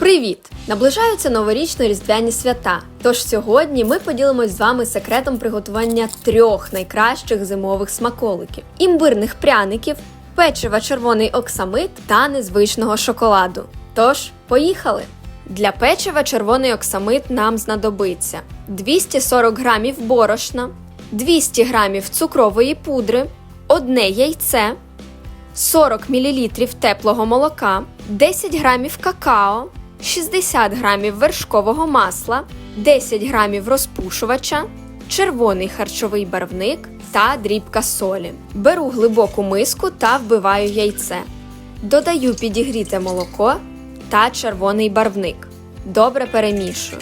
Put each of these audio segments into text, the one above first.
Привіт! Наближаються новорічно-різдвяні свята. Тож сьогодні ми поділимось з вами секретом приготування трьох найкращих зимових смаколиків: імбирних пряників, печива червоний оксамит та незвичного шоколаду. Тож, поїхали! Для печива червоний оксамит нам знадобиться 240 грамів борошна, 200 грамів цукрової пудри, одне яйце, 40 мл теплого молока, 10 грамів какао, 60 грамів вершкового масла, 10 грамів розпушувача, червоний харчовий барвник та дрібка солі. Беру глибоку миску та вбиваю яйце. Додаю підігріте молоко та червоний барвник. Добре перемішую.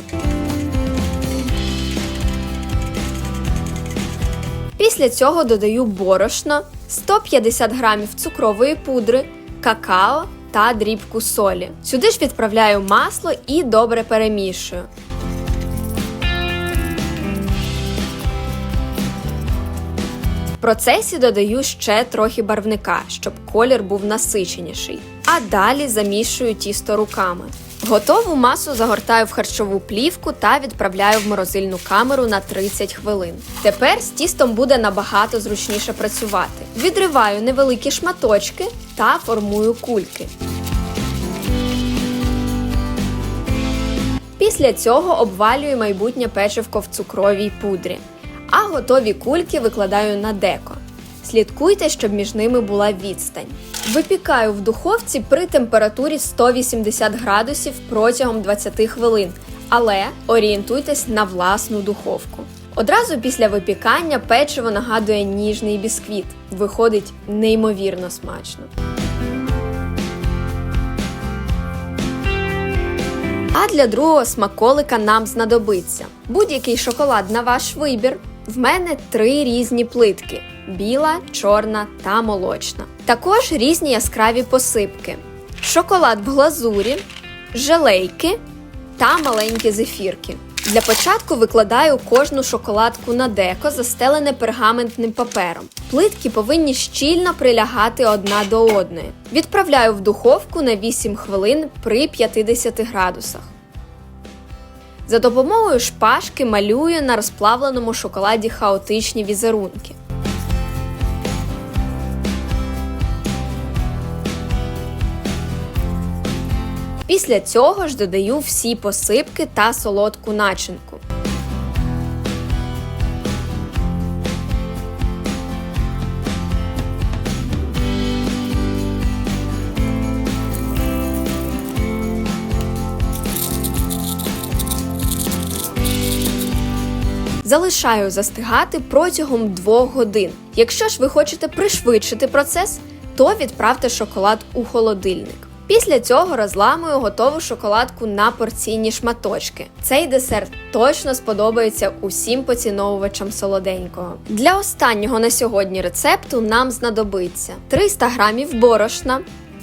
Після цього додаю борошно, 150 грамів цукрової пудри, какао та дрібку солі. Сюди ж відправляю масло і добре перемішую. В процесі додаю ще трохи барвника, щоб колір був насиченіший. А далі замішую тісто руками. Готову масу загортаю в харчову плівку та відправляю в морозильну камеру на 30 хвилин. Тепер з тістом буде набагато зручніше працювати. Відриваю невеликі шматочки та формую кульки. Після цього обвалюю майбутнє печивко в цукровій пудрі, а готові кульки викладаю на деко. Слідкуйте, щоб між ними була відстань. Випікаю в духовці при температурі 180 градусів протягом 20 хвилин, але орієнтуйтесь на власну духовку. Одразу після випікання печиво нагадує ніжний бісквіт. Виходить неймовірно смачно. А для другого смаколика нам знадобиться будь-який шоколад на ваш вибір. В мене три різні плитки: біла, чорна та молочна. Також різні яскраві посипки: шоколад в глазурі, желейки та маленькі зефірки. Для початку викладаю кожну шоколадку на деко, застелене пергаментним папером. Плитки повинні щільно прилягати одна до одної. Відправляю в духовку на 8 хвилин при 50 градусах. За допомогою шпажки малюю на розплавленому шоколаді хаотичні візерунки. Після цього ж додаю всі посипки та солодку начинку. Залишаю застигати протягом 2 годин. Якщо ж ви хочете пришвидшити процес, то відправте шоколад у холодильник. Після цього розламую готову шоколадку на порційні шматочки. Цей десерт точно сподобається усім поціновувачам солоденького. Для останнього на сьогодні рецепту нам знадобиться 300 грамів борошна,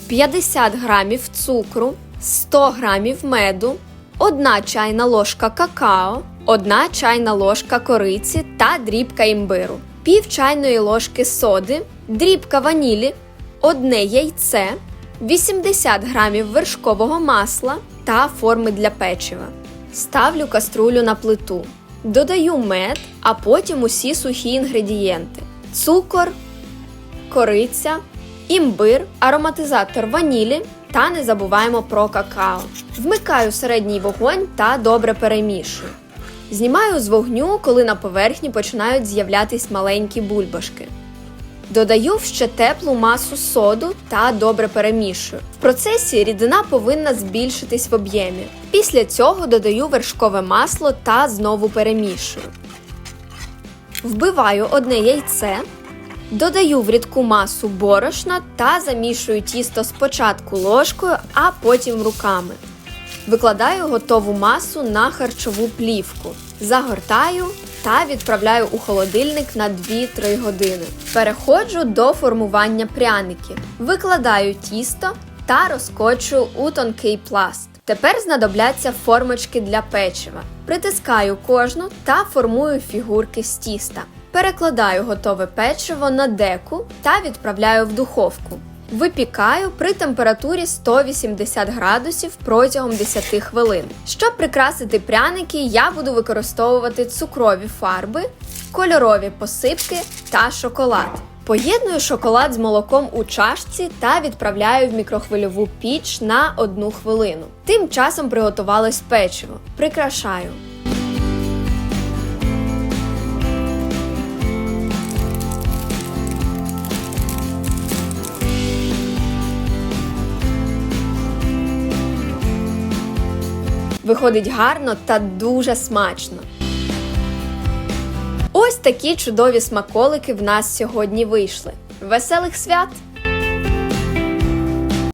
50 грамів цукру, 100 грамів меду, 1 чайна ложка какао, 1 чайна ложка кориці та дрібка імбиру, пів чайної ложки соди, дрібка ванілі, одне яйце. 80 грамів вершкового масла та форми для печива. Ставлю каструлю на плиту. Додаю мед, а потім усі сухі інгредієнти: цукор, кориця, імбир, ароматизатор ванілі та не забуваємо про какао. Вмикаю середній вогонь та добре перемішую. Знімаю з вогню, коли на поверхні починають з'являтись маленькі бульбашки. Додаю ще теплу масу соду та добре перемішую. В процесі рідина повинна збільшитись в об'ємі. Після цього додаю вершкове масло та знову перемішую. Вбиваю одне яйце, додаю в рідку масу борошна та замішую тісто спочатку ложкою, а потім руками. Викладаю готову масу на харчову плівку, загортаю та відправляю у холодильник на 2-3 години. Переходжу до формування пряників. Викладаю тісто та розкочую у тонкий пласт. Тепер знадобляться формочки для печива. Притискаю кожну та формую фігурки з тіста. Перекладаю готове печиво на деку та відправляю в духовку. Випікаю при температурі 180 градусів протягом 10 хвилин. Щоб прикрасити пряники, я буду використовувати цукрові фарби, кольорові посипки та шоколад. Поєдную шоколад з молоком у чашці та відправляю в мікрохвильову піч на одну хвилину. Тим часом приготувалось печиво. Прикрашаю. Виходить гарно та дуже смачно. Ось такі чудові смаколики в нас сьогодні вийшли. Веселих свят!